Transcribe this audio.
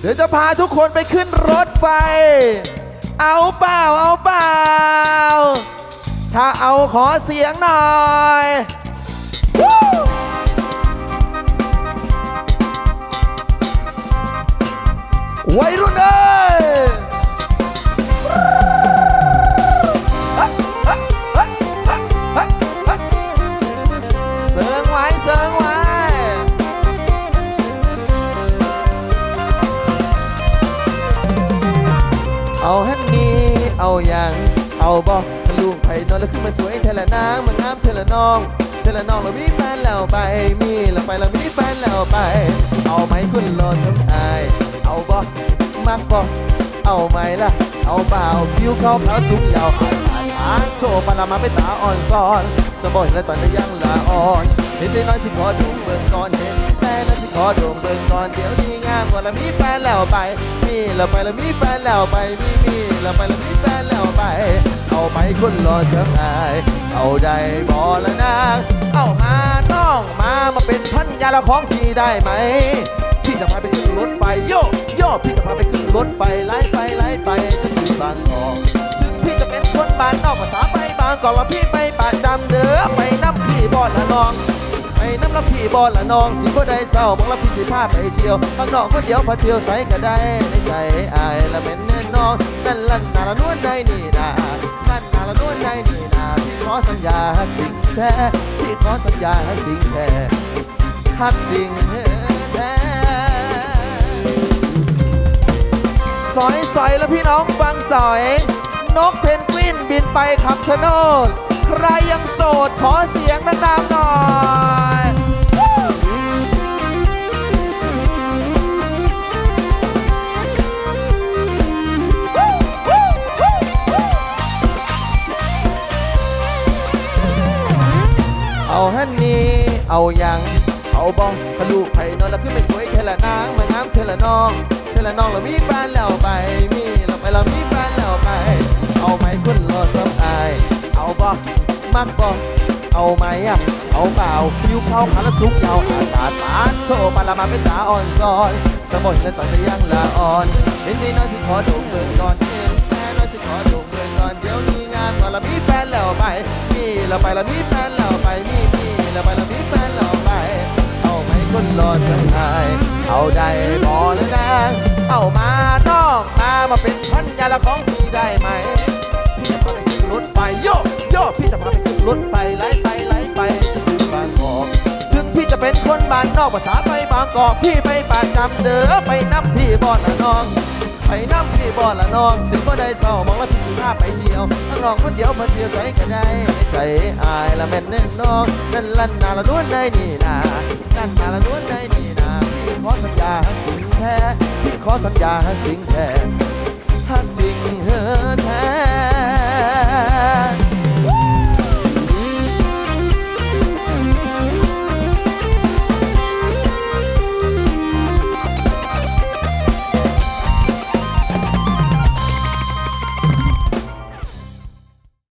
เดี๋ยวจะพาทุกคนไปขึ้นรถไฟ เอาเปล่า เอาเปล่า ถ้าเอาขอเสียงหน่อยวู้วัยรุ่นเอ้ เอาฮันนี่เอาอย่างเอาบอกลูกไผ่นอนแล้วขึ้นมาสวยเทละนางมางามเทละน้องเทละน้องเรามีแฟนแล้วไปมีแล้วไปเรามีแฟนแล้วไป เอาไหมคุณรอสมอายเอาบอกมักบอกเอาไหมล่ะ เอาเปล่าผิวเขาขาวสูงยาวอ่านอ่านอานโชว์ปลามาเป็นตาอ่อนซ้อนสมบูรณ์และตอนนี้ยังละอ่อนเห็นได้น้อยสิขอดูเบิ่งก่อนเห็น อยสิขอดูเบิ่งก่อนเดี๋ยวนี้งามกว่าเรามีแฟนแล้วไปมีแล้วไปแล้วมีแฟนแล้วไปมีมีแล้วไปแล้วมีแฟนแล้วไป เอาไปคนรอเสียงอายเอาใจบอละนางเอามาน้องมามาเป็นพันยาละของพี่ได้ไหมพี่จะพาไปขึ้นรถไฟโยโยพี่จะพาไปขึ้นรถไฟไล่ไปไล่ไปจนถึงบางกอกถึงพี่จะเป็นคนบ้านนอกภาษาไปบางกอกว่าพี่ไปป่าจำเด้อไปน้ำพี่บอดละน้อง พี่บอลละน้องสิบ่ได้เศร้าบังลำพี่สิพาไปเที่ยวข้างนอกคนเดียวพาเที่ยวใสก็ได้ในใจอายละเป็นแน่นอนนั่นลั่นนาละนวลใจนี่นานั่นนาละนวลใจนี่นาพี่ขอสัญญาจริงแท้พี่ขอสัญญาจริงแท้ฮักจริงแท้สอยสอยแล้วพี่น้องฟังสอย นกเพนกวินบินไปคำชะโนด ฮันนี่เอายังเอาบองทะลุไผ่นอนแล้วขึ้นไปสวยเทละนางมางามเทละน้องเทละน้องเรามีแฟนแล้วไปมีเราไปเรามีแฟนแล้วไป เอาไหมคุณรอสับอาย เอาบอมักบอเอาไหมอะเอาเปล่าผิวเขาขาและสุกยาวอากาศปานโชว์มาละมาเป็นตาอ่อนซอนสมบูรณ์และตอนจะยังละอ่อนเห็นนี่น้อยสิขอดูเมืองก่อนเห็นแม่น้อยสิขอดูเมืองก่อนเดี๋ยวนี้งานก่อนเรามีแฟนแล้วไปมีเราไปเรามีแฟน นรอสักทายเอาได้บอแล้วนะเอามาน้องมามาเป็นพันยาละของพี่ได้ไหมพี่จะพาไปขึ้นรถไฟโยโยพี่จะพาไปขึ้นรถไฟไล่ไปไล่ไปบางกอกถึงพี่จะเป็นคนบ้านนอกภาษาไปบางกอกพี่ไปปากจำเด้อไปนับพี่บอดละน้อง บ่ละน้องสิบ่ได้เศร้ามองแล้วพี่สิพาไปเที่ยวทั้งนองคนเดียวมาเที่ยวใส่ก็ได้ใจอายละแม่นแน่น้องนั่นลั่นนาละนวลในนี่นานั่นนาละนวลในนี่นาพี่ขอสัญญาจริงแท้พี่ขอสัญญาจริงแท้ฮักจริงเฮอแท้